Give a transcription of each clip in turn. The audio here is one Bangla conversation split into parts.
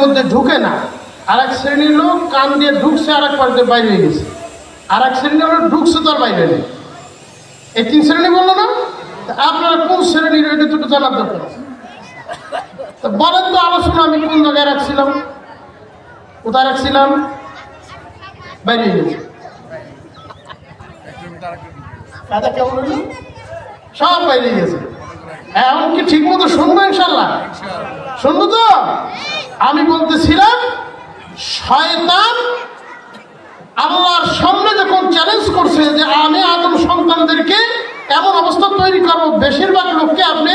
মধ্যে ঢুকে না। আর এক শ্রেণির লোক কান দিয়ে ঢুকছে আর এক দিয়ে বাইরে গেছে। আর এক শ্রেণির লোক ঢুকছে, তো বাইরে নেই। এই তিন শ্রেণি বলল না? আপনারা কোন শ্রেণির? এটা দুটো জানার দরকার। তা বলেন তো আলোচনা, আমি কোন জায়গায় রাখছিলাম? কোথায় রাখছিলাম? বাইরে গেছে। সব বাইরে গেছে। এখন কি ঠিক মতো শুনব ইনশাল্লাহ। শুনব তো? আমি বলতেছিলাম, শয়তান আল্লাহর সামনে যখন চ্যালেঞ্জ করছে যে আমি আদম সন্তানদেরকে এমন অবস্থা তৈরি করব, বেশিরভাগ লোককে আপনি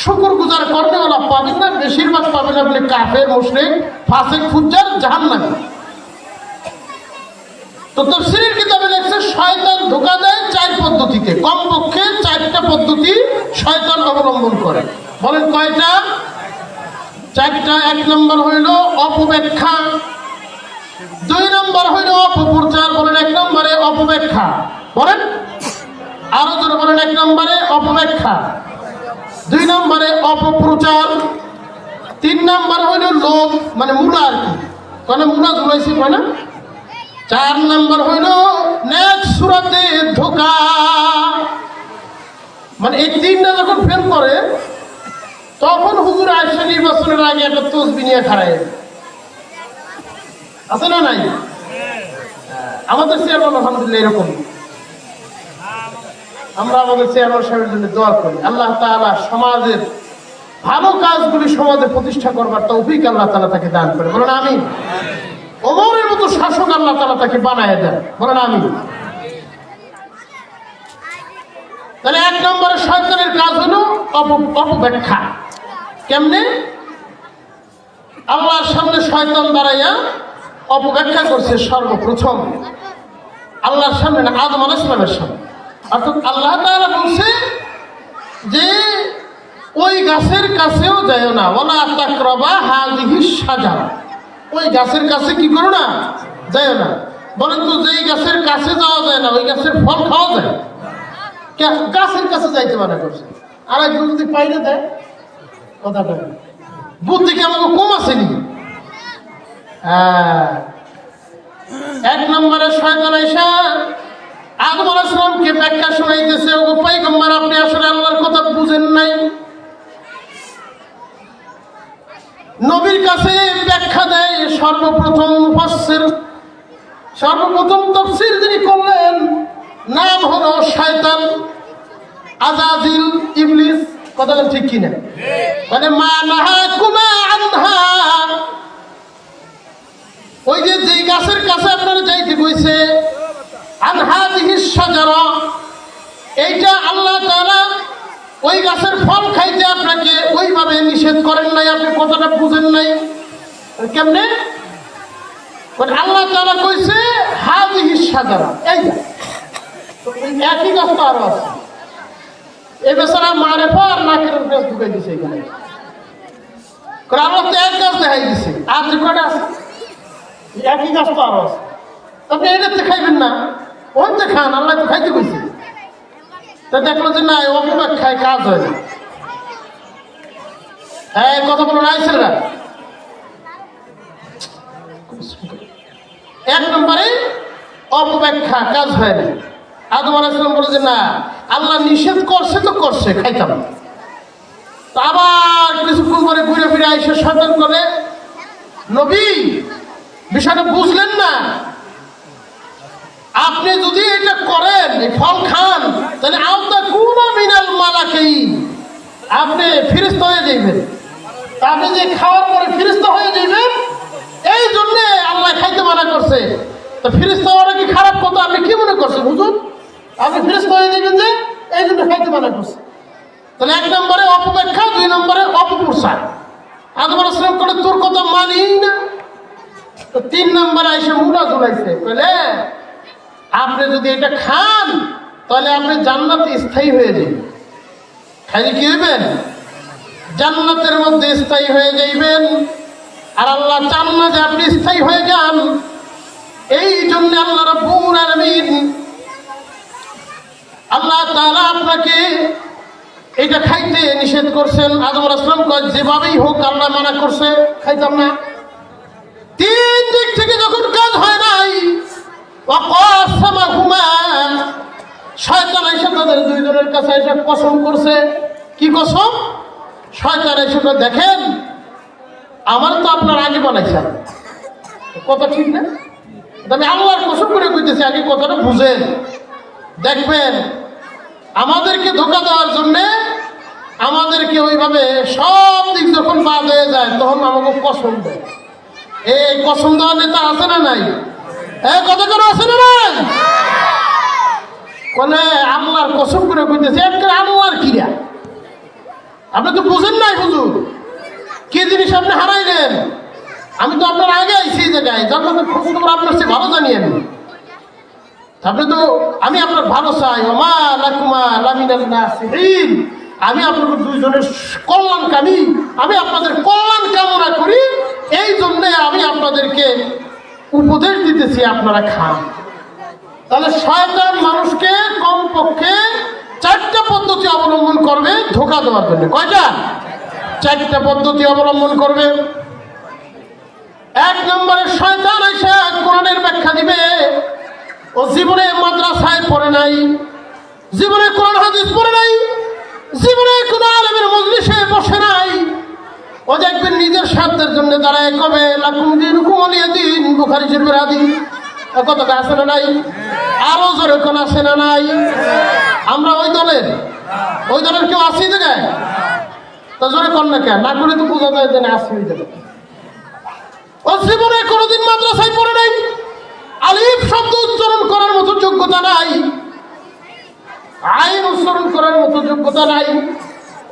শুকুর গুজার কর্মেওয়ালা পাবেন না, বেশিরভাগ পাবেন আপনি কাফের, মুশরিক, ফাসেক, ফুজ্জার, জাহান্নামী। তো তফসিলের কিতাবে শয়তান ধোকা দেয় চার পদ্ধতিতে কমপক্ষে চারটা পদ্ধতি শয়তান অবলম্বন করে। বলেন কয়টা? চারটা, এক নম্বর হইল অপব্যাখ্যা। দুই নম্বর হইল অপপ্রচার, বলেন এক নম্বরে অপব্যাখ্যা। বলেন? আরও জোরে বলেন, এক নম্বরে অপব্যাখ্যা। দুই নম্বরে অপপ্রচার। তিন নম্বর হইল লোভ মানে মূলা আর কি। মানে মূলা ঝুলাইছি না? চার নম্বর হইল নেক সুরাতে ধোকা। মানে এই তিনটা যখন ফেল করে, তখন হুজুর আয়সা নির্বাচনের আগে একটা তসবি নিয়ে খাড়ায় আছে না নাই? আমাদের চেয়ারম্যান আলহামদুলিল্লাহ এরকম। আমরা আমাদের চেয়ারম্যান সাহেবের জন্য দোয়া করি। আল্লাহ তাআলা সমাজের ভালো কাজগুলি সমাজে প্রতিষ্ঠা করবার তৌফিক আল্লাহ তাআলা তাকে দান করে। বলেন আমি ওমরের মতো শাসক আল্লাহ তাআলা তাকে বানায় দেন। বলেন আমি তাহলে এক নম্বরে শয়তানের কাজ হলো অপ- অপব্যাখ্যা। কেমনে? আল্লাহর সামনে শয়তান দাঁড়াইয়া অপব্যাখ্যা করছে সর্বপ্রথম। আল্লাহর সামনে না, আদম আলাহ ইসলামের সামনে। অর্থাৎ আল্লাহ তারা বলছে যে, ওই গাছের কাছেও যায় না। ওলা তাকরবা হাজিহি সাজারা ওই গাছের কাছে কি করো না? যায় না। বলেন তো, যেই গাছের কাছে যাওয়া যায় না, ওই গাছের ফল খাওয়া যায়? গাছের কাছে যাইতে মানা করছে আর একজন যদি পাইলে দেয়, কথা বুদ্ধি কি আমাকে কম আসেনি হ্যাঁ। এক নম্বরে শয়তান আইসা, আদম আলাইসালামকে ব্যাখ্যা শোনাইতেছে, ও পাইগম্বর, আপনি আসলে আল্লাহর কথা বুঝেন নাই। নবীর কাছে ব্যাখ্যা দেয়, সর্বপ্রথম মুফাসসির। সর্বপ্রথম তফসির যিনি করলেন, নাম হলো শয়তান আজাজিল ইবলিস। কথা ঠিক কিনা? মানে মা নাহা কুমা আনহা। ওই যে যেই গাছের কাছে আপনারা যাইতে কইছে আনহা দিহিস সাজারা এইটা আল্লাহ তাআলা ওই গাছের ফল খাইতে আপনাকে ওইভাবে নিষেধ করেন নাই, আপনি কথাটা বুঝেন নাই? কেমনে? আল্লাহ তাআলা কইছে হাদিহিস সাজারা এই একই গাছ তো আরও আছে। এ বেচারা মারে পর নাকের উপরে ঢুকাই দিছে এখানে। আল্লাহ তো এক গাছ দেখাই দিছে। আর যে কটা আছে? একই গাছ তো আরও আছে। আপনি এটাতে খাইবেন না। ওইতে খান, আল্লাহ তো খাইতে কইছে। তা দেখল যে না অপবাদ খায় কাজ হয় না। হ্যাঁ কথা বলো নাই ছেলেরা। এক নম্বরে অপব্যাখ্যা কাজ হয় না। আদম আলাইসালাম বলে যে, না, আল্লাহ নিষেধ করছে তো করছে, খাইতাম। আবার কিছুক্ষণ পরে ঘুরে ফিরে এসে সতর্ক করে, নবী, বিষয়টা বুঝলেন না। আপনি যদি এটা করেন ফল খান, তাহলে আওতা কুনা মিনাল মালাকেই আপনি ফিরিস্ত হয়ে যাইবেন। আপনি যে খাওয়ার পরে ফিরিস্ত হয়ে যাইবেন, এই জন্যে আল্লাহ খাইতে মানা করছে। তো ফিরিস্ত হওয়াটা কি খারাপ কথা? আপনি কি মনে করছেন বুঝুন আপনি ফিরিস্ত হয়ে যাবেন যে, এই জন্য খাইতে মানা করছে। তাহলে এক নম্বরে অপব্যাখ্যা দুই নম্বরে অপপ্রসার আদম আসলাম করে তোর কথা মানি না। তো তিন নম্বরে এসে মুড়া ঝুলাইছে বলে আপনি যদি এটা খান, তাহলে আপনি জান্নাতে স্থায়ী হয়ে যাবেন খাইলে কি হইবেন? জান্নাতের মধ্যে স্থায়ী হয়ে যাইবেন। আর আল্লাহ চান না যে আপনি স্থায়ী হয়ে যান। এই জন্য আল্লাহ রব্বুল আলামিন আল্লাহ তাআলা আপনাকে এটা খাইতে নিষেধ করছেন। আদম আসলাম যেভাবেই হোক আল্লাহ মানা করছে, খাইতাম না। তিন দিক থেকে যখন কাজ হয় নাই দুইজনের কাছে করছে। দেখেন, আমার তো আপনার আগে কথা ঠিক না? করে কথাটা বুঝেন। দেখবেন, আমাদেরকে ধোকা দেওয়ার জন্যে আমাদেরকে ওইভাবে সব দিক যখন বাদ হয়ে যায়, তখন আমাকে দেয়। এই দেওয়ার নেতা আছে না নাই? এই করে আছে না বলে আল্লাহর কসম করে কইতেছে একটা আল্লাহর কিরা আপনি তো বুঝেন নাই হুজুর। কি জিনিস আপনি হারাইলেন আমি তো আপনার আগে আইছি জায়গায় জন্ম খোঁজ খবর আপনার চেয়ে ভালো জানি আমি। আপনি তো, আমি আপনার ভালো চাই। ওমা লাকুমা লামিনাল নাসিরিন। আমি আপনাদের দুইজনের কল্যাণকামী। আমি আপনাদের কল্যাণ কামনা করি। এই জন্য আমি আপনাদেরকে উপদেশ দিতেছি আপনারা খান। তাহলে শয়তান মানুষকে কমপক্ষে চারটা পদ্ধতি অবলম্বন করবে ধোকা দেওয়ার জন্য। কয়টা? চারটা পদ্ধতি অবলম্বন করবে। এক নম্বরে শয়তান এসে কোরআনের ব্যাখ্যা দিবে ও জীবনে মাদ্রাসায় পড়ে নাই, জীবনে কোরআন হাদিস পড়ে নাই, জীবনে কোন আলেমের মজলিসে বসে নাই ও দেখবেন নিজের স্বার্থের জন্য দাঁড়ায় কবে? লাকুম দিন বুখারি হাদিস। এ কথাটা আছে না নাই? আরও জোরে কোন আছে না নাই? আমরা ওই দলের ওই দলের কেউ আসি জায়গায় তা জোরে কর না কেন না করে তো বোঝা যায় যে না আসি ওই জায়গায় ও জীবনে কোনোদিন মাদ্রাসায় পড়ে নাই। আলিফ শব্দ উচ্চারণ করার মতো যোগ্যতা নাই। আইন উচ্চারণ করার মতো যোগ্যতা নাই।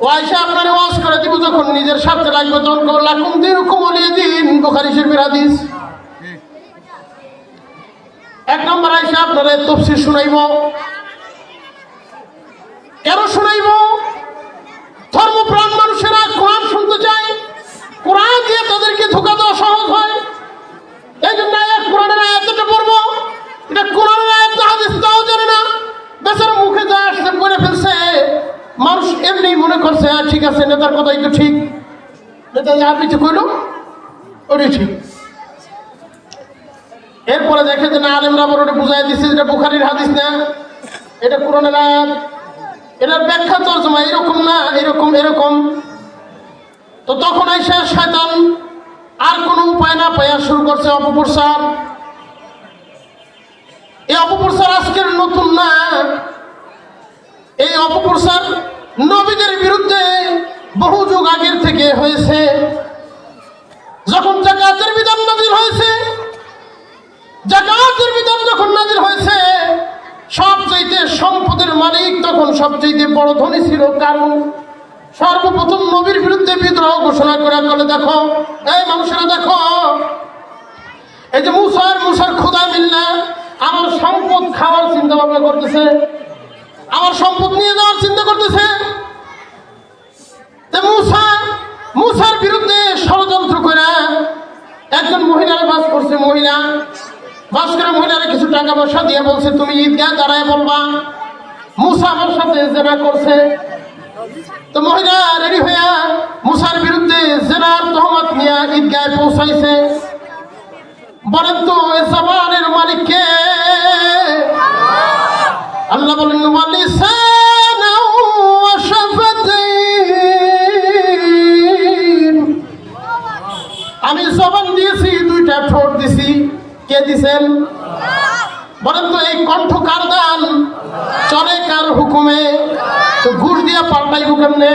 ও আয়সা আপনার ওয়াজ করে দিব যখন নিজের সাথে লাগবে তখন করো লাকুম দিন কুমলিয়ে দিন, বোখারি শরীফের হাদিস। এক নম্বর আয়সা আপনারা তফসির শুনাইব। কেন শুনাইব? ধর্মপ্রাণ মানুষেরা কোরআন শুনতে চায়, কোরআন দিয়ে তাদেরকে ধোকা দেওয়া সহজ হয়। এই জন্য কোরআনের আয়াতটা পড়ব, এটা কোরআনের আয়াত হাদিস তাও জানে না। বেচার মুখে যা আসছে বলে ফেলছে। মানুষ এমনি মনে করছে হ্যাঁ ঠিক আছে, নেতার কথাই তো ঠিক। নেতা যা কিছু কইল, ওটাই ঠিক। এরপরে দেখে যে না, আলেমরা বড় বুঝাই দিচ্ছে যেটা বুখারির হাদিস না, এটা কোরআনের আয়াত। এটার ব্যাখ্যা তর্জমা এরকম না, এরকম এরকম। তো তখন এসে শয়তান আর কোনো উপায় না পাইয়া শুরু করছে অপপ্রসার এই অপপ্রসার আজকের নতুন না এই অপপ্রসার নবীদের বিরুদ্ধে বহু যুগ আগের থেকে হয়েছে। যখন জাকাতের বিধান নাজির হয়েছে, জাকাতের বিধান যখন নাজির হয়েছে, সবচাইতে সম্পদের মালিক তখন সবচাইতে বড় ধনী ছিল। কারণ সর্বপ্রথম নবীর বিরুদ্ধে বিদ্রোহ ঘোষণা করে বলে দেখো, এই মানুষেরা দেখো, এই যে মুসার মুসার খোদা মিল্লা, আমার সম্পদ খাওয়ার চিন্তা ভাবনা করতেছে। আমার সম্পদ নিয়ে যাওয়ার চিন্তা করতেছে। মুসা, মুসার বিরুদ্ধে ষড়যন্ত্র করে একজন মহিলার বাস করছে মহিলা। বাস করে মহিলারা কিছু টাকা পয়সা দিয়ে বলছে, তুমি ঈদগাহ দাঁড়ায় বলবা। মুসা আমার সাথে জেনা করছে। তো মহিলা রেডি হইয়া মুসার বিরুদ্ধে জেনার তহমত নিয়ে ঈদগায় পৌঁছাইছে। বলেন তো, এ জবানের মালিককে আল্লাহ বলেন আমি জবান দিয়েছি, দুইটা ঠোঁট দিছি। কে দিছেন? বলেন তো, এই কণ্ঠ কার দান চলে কার হুকুমে? তো ঘুষ দিয়া পাল্টাইব কেমনে?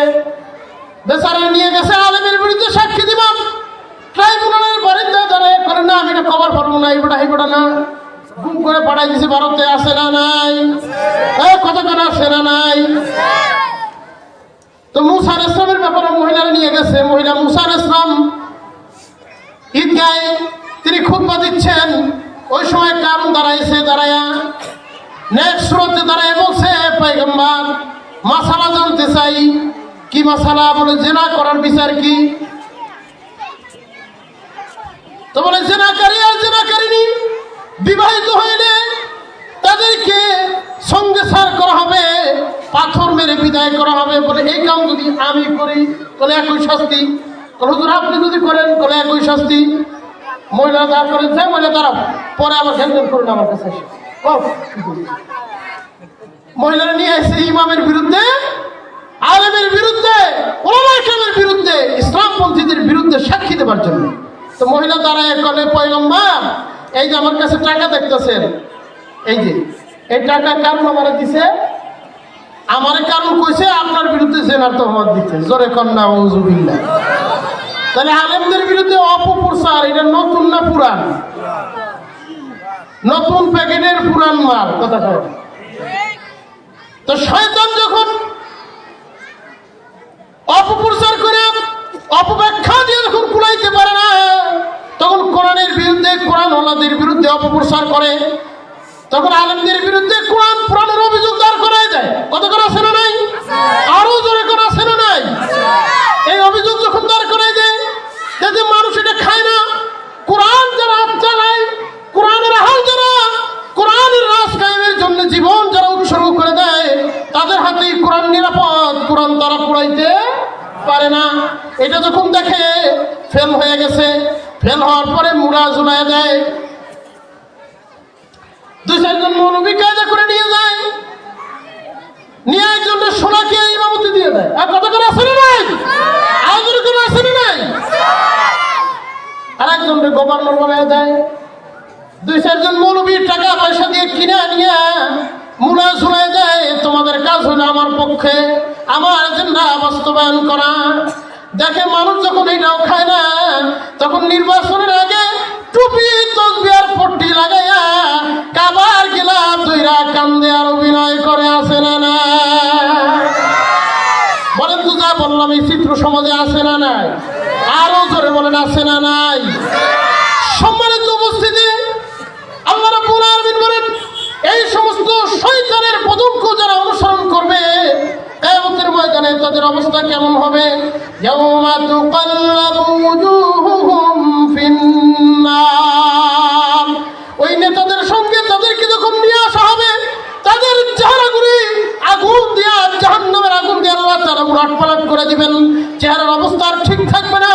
বেচারা নিয়ে গেছে আলেমের বিরুদ্ধে সাক্ষী দিবাম ট্রাইব্যুনালের বারিন্দা ধরে করে না, আমি এটা কভার পারব না এইটা এইটা না। গুম করে পাঠাই দিছি, ভারতে আসে না নাই? এই করে আসে না নাই? তো মুসার ইসলামের ব্যাপারে মহিলারা নিয়ে গেছে। মহিলা মুসার ইসলাম ঈদগায় তিনি খুতবা দিচ্ছেন। ওই সময় কারণ দাঁড়াইছে, দাঁড়ায়া নেক্সট সুরতে দাঁড়ায় বলছে পাইগম্বার মাসালা জানতে চাই। কি মাসালা? বলে, জেনা করার বিচার কি? তো বলে, জেনাকারী, আর জেনাকারিনী বিবাহিত হইলে তাদেরকে সঙ্গে সার করা হবে, পাথর মেরে বিদায় করা হবে বলে এই কাম যদি আমি করি, তাহলে একই শাস্তি। হুজুর, আপনি যদি করেন, তাহলে একই শাস্তি। মহিলা দাঁড় করেছে মহিলা তারা পরে আবার ঘ্যান করুন আমার কাছে। মহিলারা নিয়ে এসে ইমামের বিরুদ্ধে, আলেমের বিরুদ্ধে ওলামাইকের বিরুদ্ধে ইসলাম ইসলামপন্থীদের বিরুদ্ধে সাক্ষী দেবার জন্য। তো মহিলা দাঁড়ায় কলে পয়গম্বর এই যে আমার কাছে টাকা দেখতেছেন, এই যে, এই টাকা কারণ আমার দিছে? আমার কারণ কইছে, আপনার বিরুদ্ধে জেনার তহমত দিতে জোরে কন্যা ওজুবিল্লা তাহলে আলেমদের বিরুদ্ধে অপপ্রচার, এটা নতুন না পুরান? নতুন প্যাকেটের পুরান মাল, কথা কয় তো শয়তান যখন অপপ্রচার করে অপব্যাখ্যা দিয়ে যখন কুলাইতে পারে না, তখন কোরআনের বিরুদ্ধে কোরআন ওলাদের বিরুদ্ধে অপপ্রচার করে, তখন আলমদের বিরুদ্ধে কোরআন পুরাণের অভিযোগ দাঁড় করাই যায় কত করে আছে না নাই? আরও জোরে করে আছে না নাই? এই অভিযোগ যখন দাঁড় করাই দেয়, যাতে মানুষ এটা খায় না, কোরআন যারা হাত চালায়, কোরআনের হাল যারা, কোরআনের রাজ কায়েমের জন্য জীবন যারা উৎসর্গ করে দেয়, তাদের হাতেই কোরআন নিরাপদ, কোরআন তারা পুরাইতে পারে না। এটা যখন দেখে ফেল হয়ে গেছে ফেল হওয়ার পরে মুড়া ঝুলাই দেয়। দুই চারজন মৌলবী কায়দা করে নিয়ে যায়। নিয়ে একজনের সোনাকে ইমামতি দিয়ে দেয়। আর কত করে আসে না নাই? আয়োজন করে আসে না নাই? আর একজনের গভর্নর বানায় দেয়। দুই চারজন মৌলবীর টাকা পয়সা দিয়ে কিনে নিয়ে মুলা শুনে দেয়, তোমাদের কাজ হলো আমার পক্ষে। আমার এজেন্ডা বাস্তবায়ন করা। দেখে মানুষ যখন এটাও খায় না, তখন নির্বাচনের আগে টুপি তসবিয়ার পট্টি লাগাইয়া কাবার গিলাপ দুইরা কান্দে আর অভিনয় করে আসে না না বলেন তো যা বললাম, এই চিত্র সমাজে আছে না নাই? আরও জোরে বলেন, আছে না নাই সম্মানিত উপস্থিতি আল্লাহ রাব্বুল আলামিন বলেন এই সমস্ত শয়তানের পদঙ্ক যারা অনুসরণ করবে, কিয়ামতের ময়দানে তাদের অবস্থা কেমন হবে? ইয়াউমা তুকাল্লাবু উজুহুহুম ফিন্নার। ওই নেতাদের সঙ্গে তাদেরকে যখন নিয়ে আসা হবে, তাদের চেহারাগুলি আগুন দিয়া, জাহান্নামের আগুন দিয়ে তারা উলট পালট করে দিবেন। চেহারার অবস্থা ঠিক থাকবে না।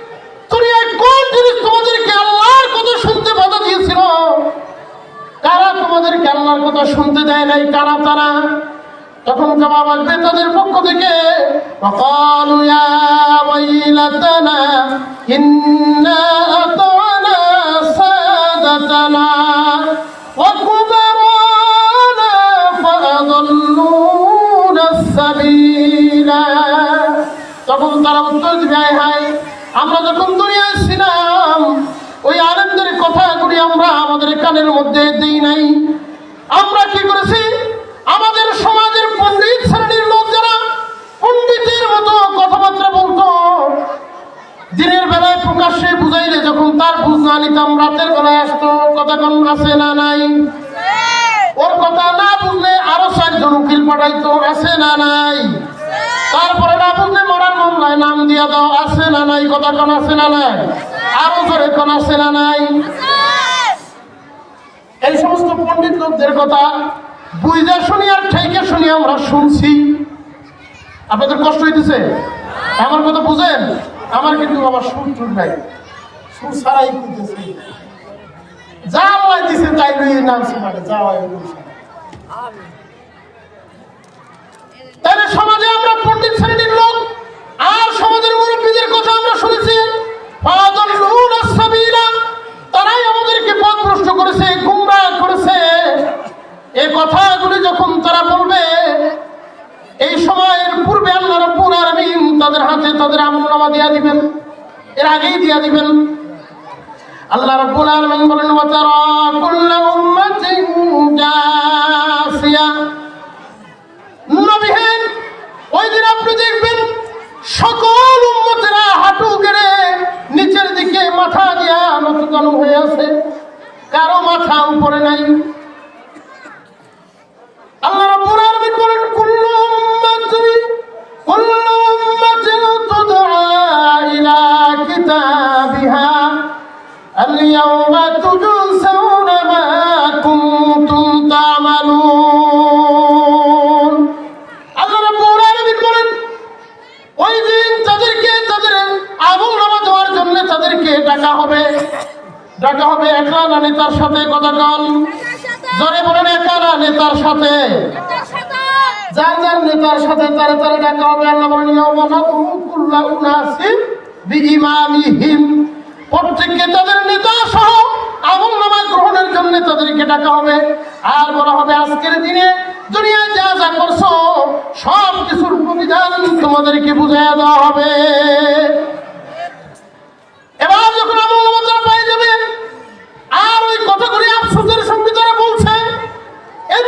তুমি কোন জিনিস তোমাদেরকে আল্লাহর কথা শুনতে বাধা দিয়েছিল? কারা তোমাদেরকে আল্লাহর কথা শুনতে দেয় নাই? কারা তারা? তখন জবাব আসবে তাদের পক্ষ থেকে তখন তারা উত্তর দিবে হায়, আমরা যখন আমরা আমাদের কানের মধ্যে দিই নাই। আমরা কি করেছি? আমাদের সমাজের পণ্ডিত শ্রেণির লোক যারা পণ্ডিতের মতো কথাবার্তা বলতো। দিনের বেলায় প্রকাশ্যে বুঝাইলে যখন তার বুঝ না নিতাম, রাতের বেলায় আসতো, কথা কোন, আছে না নাই? ওর কথা না বুঝলে আরও চারজন উকিল পাঠাইতো, আছে না নাই? তারপরে না বুঝলে মরার মামলায় নাম দিয়া দাও, আছে না নাই? কথা কোন, আছে না নাই? আরও জোরে কোন, আছে না নাই? এই সমস্ত পণ্ডিত লোকদের কথা বুঝে শুনি আর ঠেকে শুনি আমরা শুনছি। আপনাদের কষ্ট হইতেছে? আমার কথা বুঝেন? আমার কিন্তু আবার সুর নাই। সুর ছাড়াই করতেছে যা তাই মানে যা তাহলে সমাজে আমরা পণ্ডিত আর সমাজের মুরব্বীদের কথা আমরা শুনেছি আমাদেরকে পথভ্রষ্ট করেছে গুমরাহ করেছে এই কথাগুলি যখন তারা বলবে এই সময়ের পূর্বে আল্লাহ রাব্বুল আলামিন তাদের হাতে তাদের দিয়া দিবেন। এর আগেই দিয়া দিবেন। আল্লাহ রাব্বুল আলামিন বলেন, ওয়া তারা কুল্লা উম্মাতিন জাসিয়া। নবীহীন ওই দিন আপনি দেখবেন, সকল উম্মতেরা হাঁটু গেড়ে নিচের দিকে মাথা দিয়া ঝুঁকানো হয়ে আছে। কারও মাথা উপরে নাই। আল্লাহ রাব্বুল আলামিন বলেন, কুল্লু উম্মাতি কুল্লু ডাকা হবে। ডাকা হবে একলা না নেতার সাথে, কথা কল জোরে বলেন একা না নেতার সাথে। যার যার নেতার সাথে, তারা তারা ডাকা হবে। আল্লাহ বলেন কুল্লা উনাসিন বিইমামিহিম প্রত্যেককে তাদের নেতা সহ আমল নামা গ্রহণের জন্য তাদেরকে ডাকা হবে। আর বলা হবে, আজকের দিনে দুনিয়ায় যা যা করছ সব কিছুর প্রতিদান তোমাদেরকে বুঝাইয়া দেওয়া হবে এবার যখন আমল নামা তারা পাই যাবে আর ওই কথাগুলি আফসোসের সঙ্গে তারা বলছে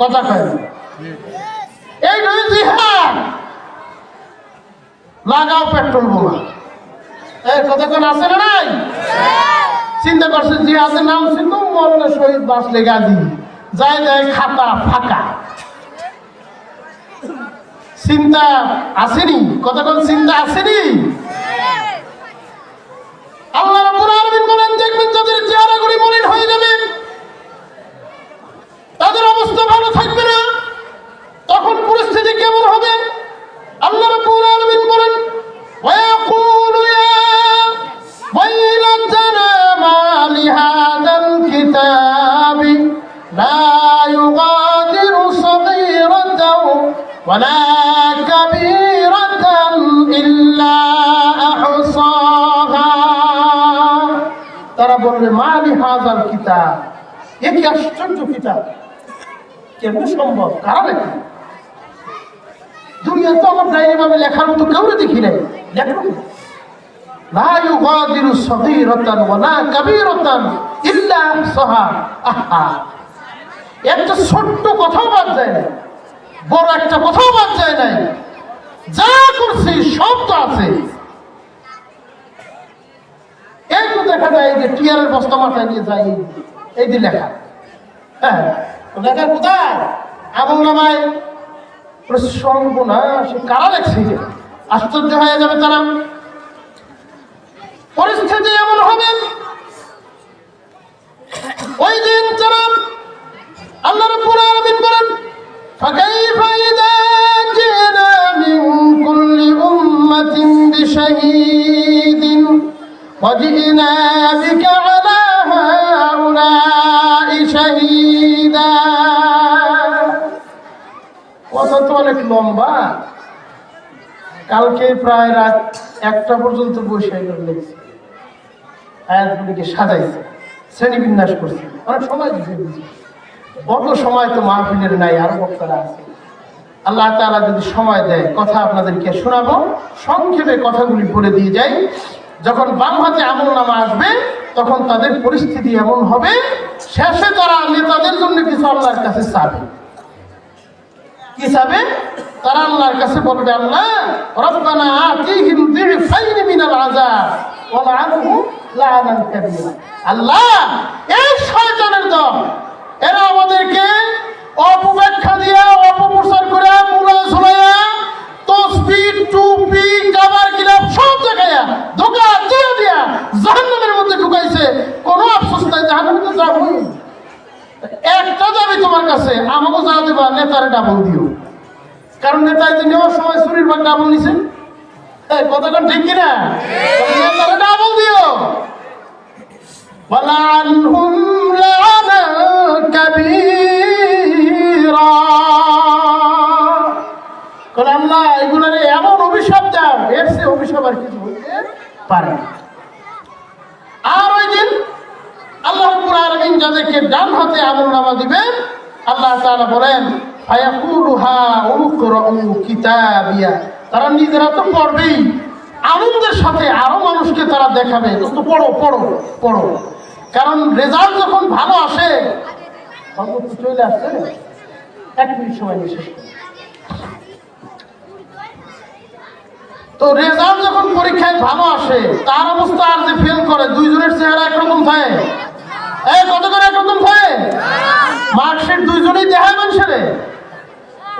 কথা কয়। এই নয় জিহাদ লাগাও পেট্রোল বোমা। এই কতক্ষণ আছে না নাই? চিন্তা করছে জিহাদের নাম ছিল মরণে শহীদ বাসলে গাজী। যায় যায় খাতা ফাঁকা। চিন্তা আসেনি? কতক্ষণ চিন্তা আসেনি? আল্লাহ রাব্বুল আলামিন বলেন, দেখবেন তাদের চেহারাগুলি মলিন হয়ে যাবে তাদের অবস্থা ভালো থাকবে না। তখন পরিস্থিতি কেমন হবে? আল্লাহ রাব্বুল আলামিন বলেন ওয়া ইয়াকুলু ইয়া ওয়াইলাতানা মা লিহাদাল কিতাবি লা ইউগাদিরু সাগীরাতাও ওয়ালা কাবীরাতান ইল্লা আহসাহা। তারা বলবে, মা লিহাদাল কিতাব, এ কেমন সম্ভব? কারা লেখা? তো আমার লেখার মতো কেউ দেখি নাই। লেখো কি? লা ইউগাদিরু সগীরাতান ওয়ালা কাবীরাতান ইল্লা আহসাহা আহা। একটা ছোট্ট কথাও বাদ যায় না বড় একটা কথাও বাদ যায় নাই। যা করছি সব তো আছে। এই তো দেখা যায় যে টিয়ারের বস্তা মাথায় নিয়ে যায়, এই- যে লেখা। হ্যাঁ। লেখা কোথায়? আমল নামায় সর্বনাশ কারা লেখছে আশ্চর্য হয়ে যাবে তারা। পরিস্থিতি এমন হবে। ওই দিন তারা আল্লাহ রাব্বুল আলামিন বলেন, ফাকাইফা ইদা কুল্লি উম্মাতিন বিশাহীদিন ওয়া জিনা বিকা আলা হাউলা কথা তো অনেক লম্বা। কালকে প্রায় রাত একটা পর্যন্ত বসে লেগেছে। আয়াতগুলিকে সাজাইছে, শ্রেণীবিন্যাস করছে। অনেক সময় দিতে অত সময় তো মাহফিলের নাই, আরও বক্তারা আছে। আল্লাহ তারা যদি সময় দেয়, কথা আপনাদেরকে শোনাবো। সংক্ষেপে কথাগুলি বলে দিয়ে যাই। যখন বাম হাতে আমল নামা আসবে তখন তাদের পরিস্থিতি এমন হবে, শেষে তারা নেতাদের জন্য কিছু আল্লাহর কাছে চাবে। কি চাবে? তারা আল্লাহর কাছে বলবে, আল্লাহ, রব্বানা আতিহিম দিফাইন মিনাল আযাব, ওয়া কাবীরা। আল্লাহ, এই শয়তানের দল, এরা আমাদেরকে অপব্যাখ্যা দিয়া, অপপ্রচার করে মুলা ঝুলাইয়া তসবি টুপি, কাবার গিলাপ সব জায়গায় ধোকা দিয়া কোনো আফসোস নাই জাহান্নামে তো যাবই একটা দাবি তোমার কাছে আমাকে যা দেবা নেতারে ডাবল দিও কারণ নেতায় যে নেওয়ার সময় শরীর ভাগ ডাবল নিছে এই কথাটা ঠিক কিনা তবে নেতারে ডাবল দিও ولعنهم لعنا كبيرا কলে আল্লাহ এগুলোর এমন অভিশাপ দাও এর চেয়ে সে অভিশাপ আর কিছু হইতে পারে না। আলামিন যাদেরকে ডান হাতে আমল নামা দিবেন, আল্লাহ তাআলা বলেন তারা নিজেরা তো পড়বেই। আনন্দের সাথে আরও মানুষকে তারা দেখাবে। পড়ো পড়ো পড়ো। কারণ রেজাল্ট যখন ভালো আসে তো রেজাল্ট যখন পরীক্ষায় ভালো আসে, তার অবস্থা আর যে ফেল করে, দুইজনের চেহারা একরকম থাকে। এই কত করে একরকম থাকে মার্কশিট দুইজনেই দেখায় মানুষের।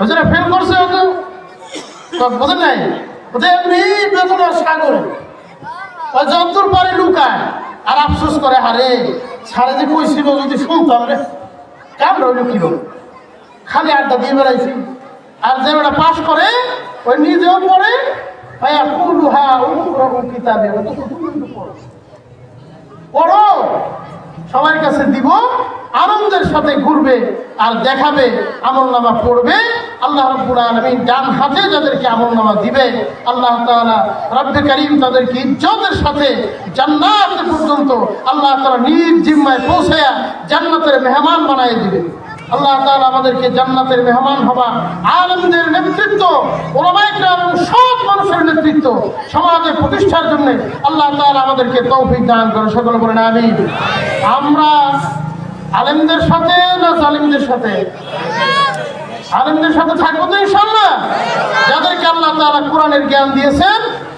ওজনে ফেল করছে ও তো তো বোঝেন নাই? ওদের এমনি বেদনার সাগরে। ওই যতদূর পারে আর আফসোস করে, হারে, ছাড়ে যে কইছিল যদি শুনতাম রে। কেমন রইল কি খালি আড্ডা দিয়ে বেড়াইছি। আর যে ওটা পাস করে, ওই নিজেও পড়ে, ভাইয়া কুলুহা কিতাবে তো তুমি কিন্তু পড়ো। সবার কাছে দিব, আনন্দের সাথে ঘুরবে আর দেখাবে, আমল নামা পড়বে। আল্লাহ রব্বুল আলমী ডান হাতে যাদেরকে আমল নামা দিবে, আল্লাহ তালা রব্বে করিম তাদেরকে ইজ্জতের সাথে জান্নাত পর্যন্ত আল্লাহ তালা নিজ জিম্মায় পৌঁছায়া জান্নাতের মেহমান বানায় দিবে আল্লাহ তাআলা আমাদেরকে জান্নাতের মেহমান হবা, আলমদের নেতৃত্ব ওলামাইকরা এবং সব মানুষের নেতৃত্ব সমাজে প্রতিষ্ঠার জন্য আল্লাহ তাআলা আমাদেরকে তৌফিক দান করে সকল বলেন আমি আমরা আলেমদের সাথে না জালিমদের সাথে? আলেমদের সাথে থাকব তো ইনশাল্লাহ যাদেরকে আল্লাহ তাআলা কোরআনের জ্ঞান দিয়েছেন